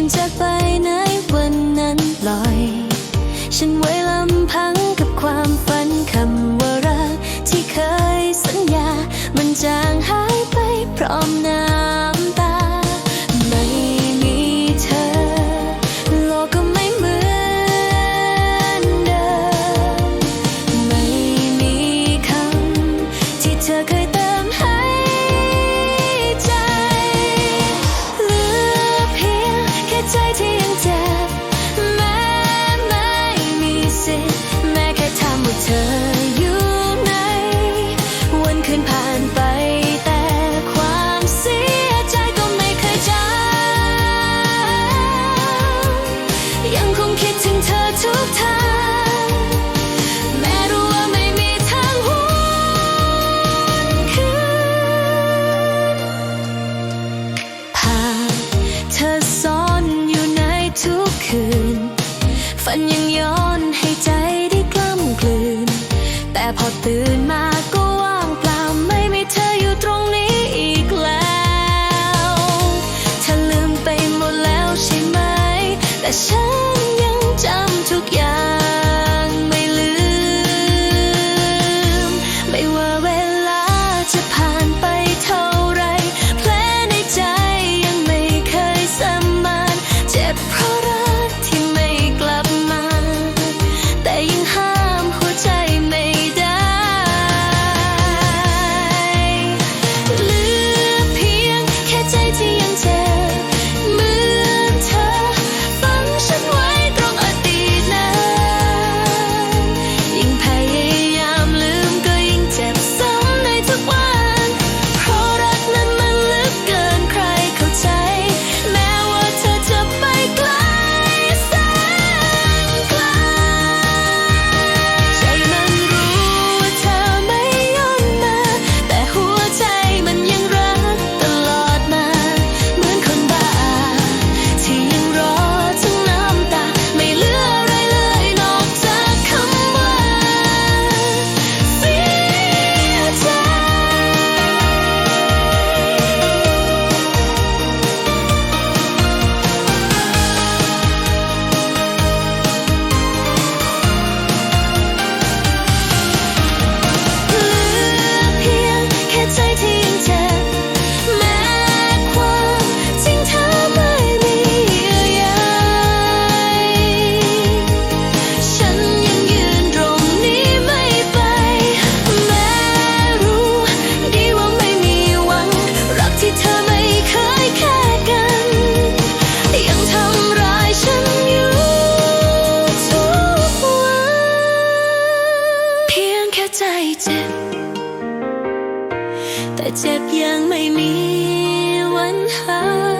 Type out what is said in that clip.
อนจะไปในวันนั้นลอย ฉันไว้ลำพังกับความฝันคำว่ารักที่เคยสัญญา มันจางหายไปพร้อมน้ำตา ไม่มีเธอ โลกก็ไม่เหมือนเดิม ไม่มีคำที่เธอเคย 情人节。 คืน ฝันยังย้อนให้ใจได้กล้ำกลืน แต่พอตื่น จ็บ แต่เจ็บยังไม่มีวันหาย